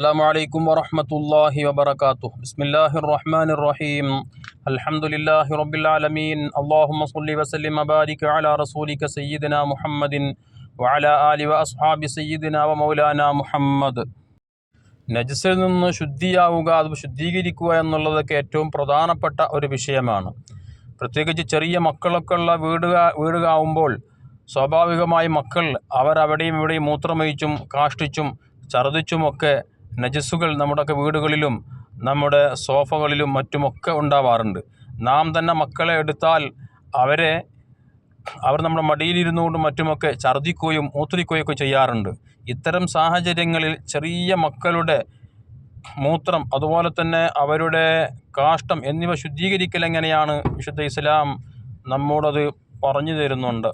അസ്സാം വലൈക്കും വറഹമത്തല്ലാഹി വബർക്കാത്തു ബിസ്മില്ലാഹി റഹ്മാൻ റഹീം അൽഹംദുലില്ലാഹി റബ്ബിൽ ആലമീൻ. അല്ലാഹുമ്മ സ്വല്ലി വസല്ലിം മബാരിക് അലാ റസൂലിക സയ്യിദിന മുഹമ്മദിൻ വാല ആലി വ അസ്ഹാബി സയ്യിദിന വ മൗലാന മുഹമ്മദ്. നജസിൽ നിന്ന് ശുദ്ധിയാവുക അത് ശുദ്ധീകരിക്കുക എന്നുള്ളതൊക്കെ ഏറ്റവും പ്രധാനപ്പെട്ട ഒരു വിഷയമാണ്. പ്രത്യേകിച്ച് ചെറിയ മക്കളൊക്കെ ഉള്ള വീടുക വീടുകാവുമ്പോൾ സ്വാഭാവികമായി മക്കൾ അവരവിടെയും ഇവിടെയും മൂത്രമയിച്ചും കാഷ്ടിച്ചും ഛർദിച്ചുമൊക്കെ നജസ്സുകൾ നമ്മുടെയൊക്കെ വീടുകളിലും നമ്മുടെ സോഫകളിലും മറ്റുമൊക്കെ ഉണ്ടാവാറുണ്ട്. നാം തന്നെ മക്കളെ എടുത്താൽ അവരെ അവർ നമ്മുടെ മടിയിലിരുന്നുകൊണ്ടും മറ്റുമൊക്കെ ഛർദ്ദിക്കുകയും മൂത്രിക്കുകയും ഒക്കെ ചെയ്യാറുണ്ട്. ഇത്തരം സാഹചര്യങ്ങളിൽ ചെറിയ മക്കളുടെ മൂത്രം അതുപോലെ തന്നെ അവരുടെ കാഷ്ടം എന്നിവ ശുദ്ധീകരിക്കൽ എങ്ങനെയാണ് വിശുദ്ധ ഇസ്ലാം നമ്മോടത് പറഞ്ഞു തരുന്നുണ്ട്.